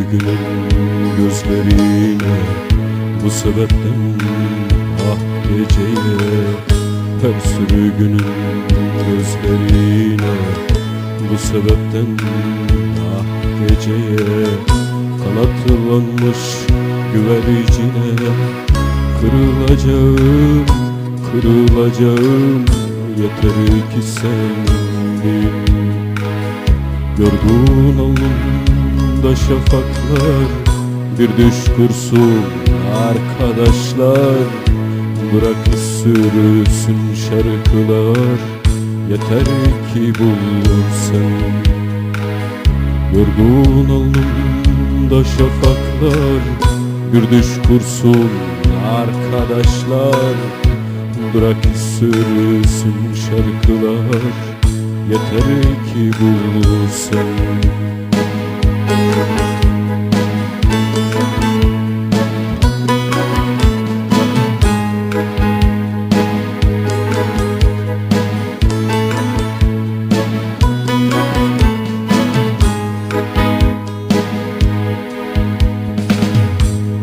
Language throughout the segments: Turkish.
sürgünün gözlerine Bu sebepten ah geceye Her sürgünün gözlerine Bu sebepten ah geceye Kanatlanmış güvercine Kırılacağım, kırılacağım. Yeter ki sen bil Yorgun alnımda şafaklar Bir düş kursun arkadaşlar. Bırak sürüsün şarkılar Yeter ki bul sen Yorgun alnımda şafaklar Bir düş kursun arkadaşlar. Bırak sürüsün şarkılar Yeter ki bul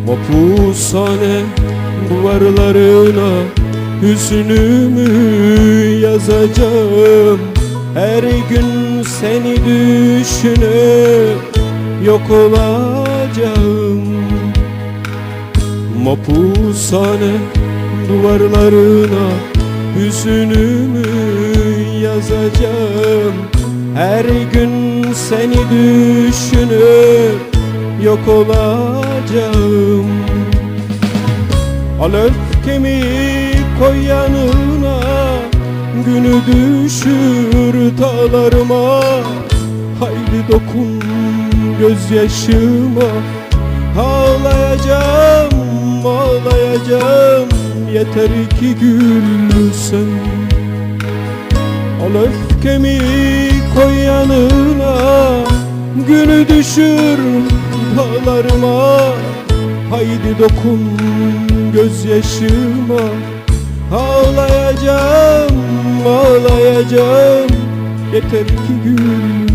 Mapushane duvarlarına Hüznümü yazacağım. Her gün seni düşünüp yok olacağım. Mapushane duvarlarına Hüznümü yazacağım. Her gün seni düşünüp yok olacağım. Al öfkemi koy yanına Günü düşür dağlarıma. Haydi dokun gözyaşıma Ağlayacağım, ağlayacağım. Yeter ki gülsen Al öfkemi koy yanına Günü düşür dağlarıma Haydi dokun gözyaşıma. Ağlayacağım, ağlayacağım. Yeter ki gül